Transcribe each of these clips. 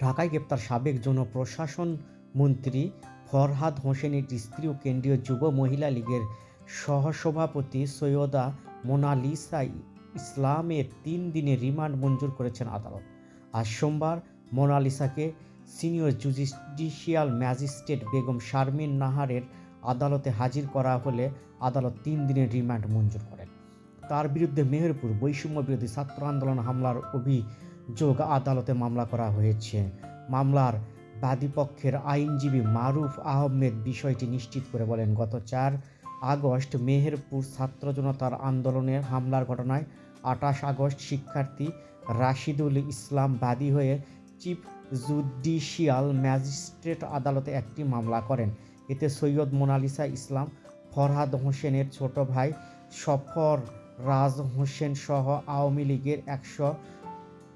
ঢাকায় গ্রেপ্তার সাবেক জনপ্রশাসন মন্ত্রী ফরহাদ হোসেনের স্ত্রী ও কেন্দ্রীয় যুব মহিলা লীগের সহসভাপতি সৈয়দা মোনালিসা ইসলামের তিন দিনের রিমান্ড মঞ্জুর করেছেন আদালত। আজ সোমবার মোনালিসাকে senior judicial magistrate Begum Sharmin নাহারের আদালতে হাজির করা হলে আদালত তিন দিনের রিমান্ড মঞ্জুর করেন। তার বিরুদ্ধে মেহেরপুর বৈষম্য বিরোধী ছাত্র আন্দোলন হামলার অভিযোগ আদালতে মামলা করা হয়েছে। মামলার বাদীপক্ষের আইনজীবী মারুফ আহমেদ বিষয়টি নিশ্চিত করে বলেন, গত চার আগস্ট মেহেরপুর ছাত্র জনতার আন্দোলনের হামলার ঘটনায় আঠাশ আগস্ট শিক্ষার্থী রাশিদুল ইসলাম বাদী হয়ে চিফ জুডিশিয়াল ম্যাজিস্ট্রেট আদালতে একটি মামলা করেন। এতে সৈয়দ মোনালিসা ইসলাম, ফরহাদ হোসেনের ছোট ভাই সফর রাজ হোসেন সহ আওয়ামী লীগের একশো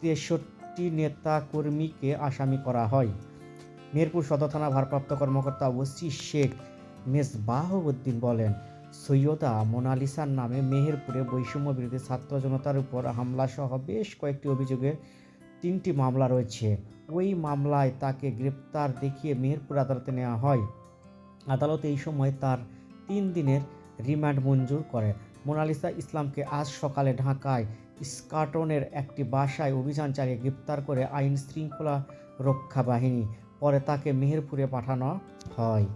তেষট্টি নেতাকর্মীকে আসামি করা হয়। মেহেরপুর সদর থানা ভারপ্রাপ্ত কর্মকর্তা ওসি শেখ মেজবাহউদ্দিন বলেন, সৈয়দা মোনালিসার নামে মেহেরপুরে বৈষম্য বিরোধী ছাত্র জনতার উপর হামলা সহ বেশ কয়েকটি অভিযোগে তিনটি মামলা রয়েছে। ওই মামলায় তাকে গ্রেপ্তার দেখিয়ে মেহেরপুর আদালতে নেওয়া হয়। আদালত এই সময় তার তিন দিনের রিমান্ড মঞ্জুর করে। মোনালিসা ইসলামকে আজ সকালে ঢাকায় স্কাটনের একটি বাসায় অভিযান চালিয়ে গ্রেপ্তার করে আইন শৃঙ্খলা রক্ষা বাহিনী। পরে তাকে মেহেরপুরে পাঠানো হয়।